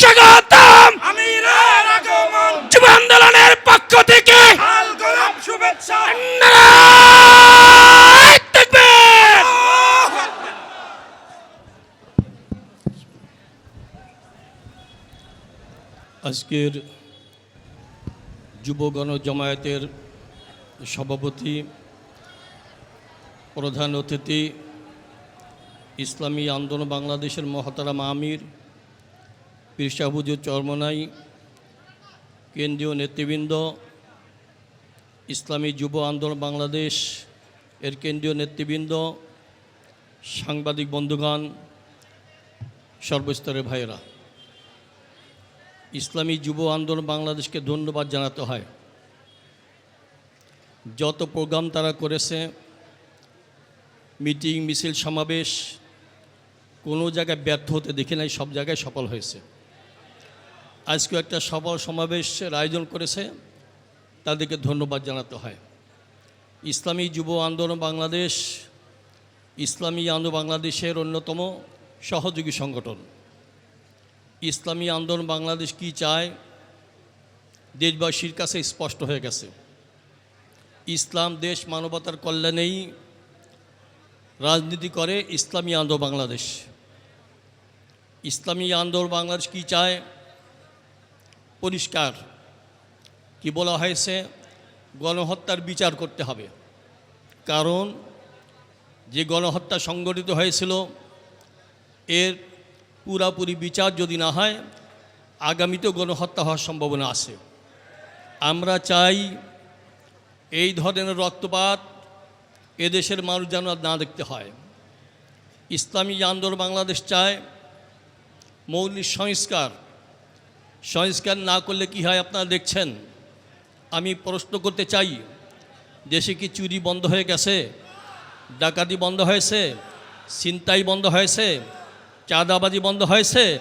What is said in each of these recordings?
স্বাগতম। যুব আন্দোলনের পক্ষ থেকে আজকের যুব গণজমায়েতের সভাপতি প্রধান অতিথি ইসলামী আন্দোলন বাংলাদেশের মহাতারা মামির আমির পীরশাহুজুর চরমনাই, কেন্দ্রীয় নেতৃবৃন্দ, ইসলামী যুব আন্দোলন বাংলাদেশ এর কেন্দ্রীয় নেতৃবৃন্দ, সাংবাদিক বন্ধুগণ, সর্বস্তরের ভাইয়েরা। ইসলামী যুব আন্দোলন বাংলাদেশকে ধন্যবাদ জানাতে হয়। যত প্রোগ্রাম তারা করেছে, মিটিং, মিছিল, সমাবেশ, কোনো জায়গায় ব্যর্থ হতে দেখি নাই, সব জায়গায় সফল হয়েছে। আজকে একটা সভা সমাবেশের আয়োজন করেছে, তাদেরকে ধন্যবাদ জানাতে হয়। ইসলামী যুব আন্দোলন বাংলাদেশ, ইসলামী আন্দোলন বাংলাদেশের অন্যতম সহযোগী সংগঠন। ইসলামী আন্দোলন বাংলাদেশ কি চায়, দেশবাসীর কাছে স্পষ্ট হয়ে গেছে। ইসলাম দেশ মানবতার কল্যাণেই রাজনীতি করে ইসলামী আন্দোলন বাংলাদেশ। ইসলামী আন্দোলন বাংলাদেশ কি চায় পরিষ্কার। কি বলা হয়েছে? গণহত্যার বিচার করতে হবে। কারণ যে গণহত্যা সংগঠিত হয়েছিল, এর পুরাপুরি বিচার যদি না হয়, আগামীতেও গণহত্যা হওয়ার সম্ভাবনা আছে। আমরা চাই এই ধরনের রক্তপাত এদেশের মানুষ যেন না দেখতে হয়। ইসলামী আন্দোলন বাংলাদেশ চায় মৌলিক সংস্কার সংস্কার না করলে কি হয় আপনারা দেখছেন? আমি প্রশ্ন করতে চাই, দেশে কি চুরি বন্ধ হয়ে গেছে? ডাকাতি বন্ধ হয়েছে? ছিনতাই বন্ধ হয়েছে? চাঁদাবাজি বন্ধ হয়েছে?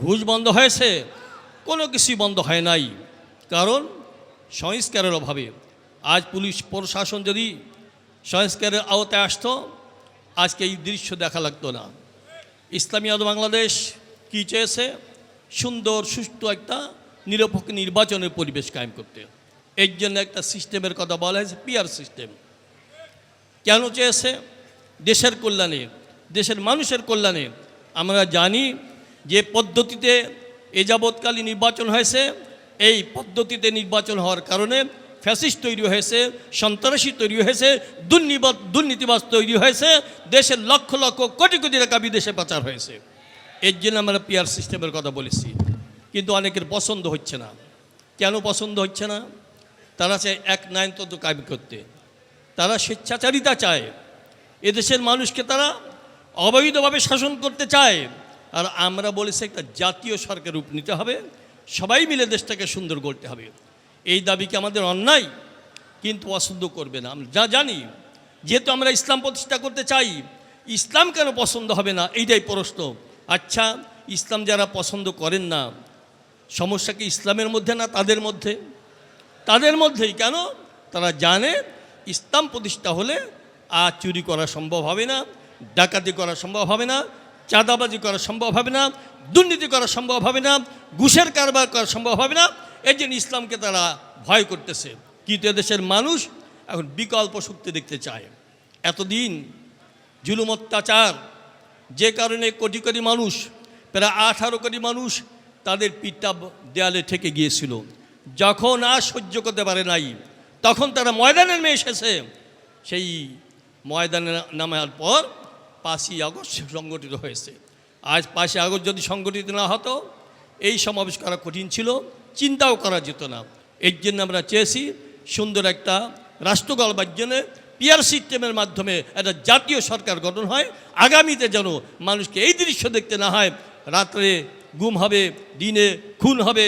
ঘুষ বন্ধ হয়েছে? কোনো কিছুই বন্ধ হয় নাই। কারণ সংস্কারের অভাবে। আজ পুলিশ প্রশাসন যদি সংস্কারের আওতায় আসতো, আজকে এই দৃশ্য দেখা লাগতো না। ইসলামী আদম বাংলাদেশ কী চেয়েছে? সুন্দর, সুষ্ঠু একটা নিরপেক্ষ নির্বাচনের পরিবেশ কায়েম করতে। এর জন্য একটা সিস্টেমের কথা বলা হয়েছে পিয়ার সিস্টেম। কেন চেয়েছে? দেশের কল্যাণে, দেশের মানুষের কল্যাণে। আমরা জানি যে পদ্ধতিতে এ যাবৎকালী নির্বাচন হয়েছে, এই পদ্ধতিতে নির্বাচন হওয়ার কারণে ফ্যাসিস্ট তৈরি হয়েছে, সন্ত্রাসী তৈরি হয়েছে দুর্নীতিবাজ তৈরি হয়েছে, দেশের লক্ষ লক্ষ কোটি কোটি টাকা বিদেশে পাচার হয়েছে। এর জন্য আমরা পিয়ার সিস্টেমের কথা বলেছি। কিন্তু অনেকের পছন্দ হচ্ছে না। কেন পছন্দ হচ্ছে না? তারা চায় এক নায়নতন্ত্র কায়েম করতে। তারা স্বেচ্ছাচারিতা চায়। এদেশের মানুষকে তারা অবৈধভাবে শাসন করতে চায়। আর আমরা বলেছি একটা জাতীয় সরকার রূপ নিতে হবে। সবাই মিলে দেশটাকে সুন্দর করতে হবে। এই দাবিকে আমাদের অন্যায়? কিন্তু পছন্দ করবে না। আমরা যা জানি, যেহেতু আমরা ইসলাম প্রতিষ্ঠা করতে চাই, ইসলাম কেন পছন্দ হবে না? এইটাই প্রশ্ন। আচ্ছা ইসলাম যারা পছন্দ করেন না, সমস্যা কি ইসলামের মধ্যে না তাদের মধ্যে? তাদের মধ্যেই, কেন? তারা জানে ইসলাম প্রতিষ্ঠা হলে আর চুরি করা সম্ভব হবে না, ডাকাতি করা সম্ভব হবে না, চাঁদাবাজি করা সম্ভব হবে না, দুর্নীতি করা সম্ভব হবে না, ঘুষের কারবার করা সম্ভব হবে না, এই জন্য ইসলামকে তারা ভয় করতেছে। কিন্তু এদেশের মানুষ এখন বিকল্প শক্তি দেখতে চায়। এতদিন জুলুম অত্যাচার যে কারণে কোটি কোটি মানুষ, প্রায় আঠারো কোটি মানুষ তাদের পিঠটা দেয়ালে ঠেকে গিয়েছিল। যখন আর সহ্য করতে পারে নাই, তখন তারা ময়দানে নেমে এসেছে। সেই ময়দানে নামার পর পাঁচই আগস্ট সংগঠিত হয়েছে। আজ পাঁচই আগস্ট যদি সংগঠিত না হতো, এই সমাবেশ করা কঠিন ছিল, চিন্তাও করা যেত না। এর জন্য আমরা চেয়েছি সুন্দর একটা রাষ্ট্র গড়বার জন্য পিয়ার সিস্টেমের মাধ্যমে একটা জাতীয় সরকার গঠন হয়। আগামীতে যেন মানুষকে এই দৃশ্য দেখতে না হয়, রাত্রে গুম হবে, দিনে খুন হবে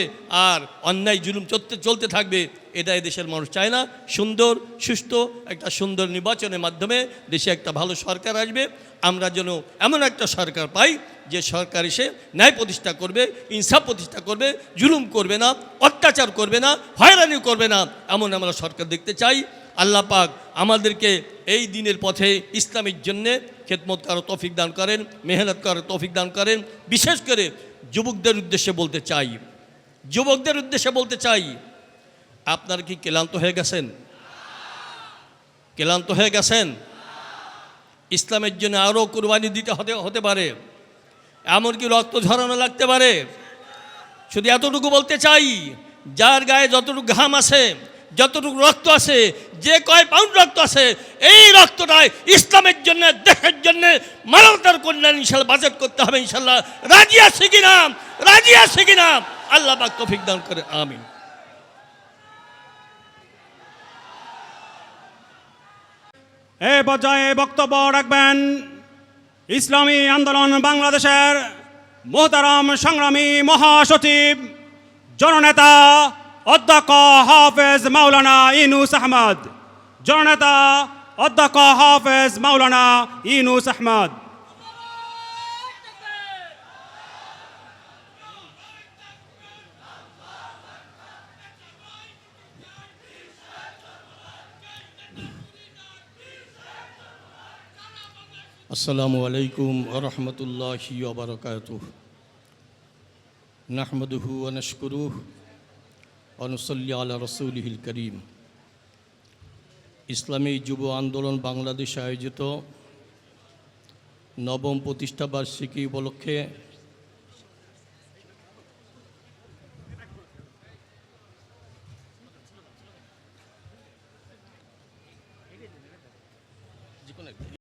আর অন্যায় জুলুম চলতে চলতে থাকবে, এটা দেশের মানুষ চায় না। সুন্দর, সুস্থ একটা সুন্দর নির্বাচনের মাধ্যমে দেশে একটা ভালো সরকার আসবে। আমরা যেন এমন একটা সরকার পাই, যে সরকার এসে ন্যায় প্রতিষ্ঠা করবে, ইনসাফ প্রতিষ্ঠা করবে, জুলুম করবে না, অত্যাচার করবে না হয়রানি করবে না, এমন আমরা সরকার দেখতে চাই। আল্লাহ পাক আমাদেরকে এই দিনের পথে ইসলামের জন্যে খেদমত করার তৌফিক দান করেন, মেহনত করার তৌফিক দান করেন। বিশেষ করে যুবকদের উদ্দেশ্যে বলতে চাই, যুবকদের উদ্দেশ্যে বলতে চাই, আপনার কি ক্লান্ত হয়ে গেছেন? ক্লান্ত হয়ে গেছেন? ইসলামের জন্য আরও কুরবানি দিতে হতে হতে পারে। এমনকি রক্ত ঝরানো লাগতে পারে। শুধু এতটুকু বলতে চাই, যার গায়ে যতটুকু ঘাম আছে যতটুকু রক্ত আছে, যে কয় পাউন্ড রক্ত আছে, এই রক্তটাই ইসলামের জন্য, দেশের জন্য মানবতার কল্যাণ ইনশাল্লাহ বাজেট করতে হবে ইনশাল্লাহ। রাজি আছে কিনা রাজি আছে কিনা আল্লাহ পাক তৌফিক দান করে, আমিন। এ পর্যায়ে বক্তব্য রাখবেন ইসলামী আন্দোলন বাংলাদেশের মোহতারাম সংগ্রামী মহাসচিব, জননেতা অধ্যক্ষ হাফেজ মাওলানা ইনুস আহমদ জননেতা অধ্যক্ষ হাফেজ মাওলানা ইনুস আহমদ আসসালামু আলাইকুম রহমতুল্লাহি ওবরকাত নাহমদহু অনস্করুহ অনুসল্লি আলা রসুলহিল করিম। ইসলামী যুব আন্দোলন বাংলাদেশে আয়োজিত নবম প্রতিষ্ঠাবার্ষিকী উপলক্ষে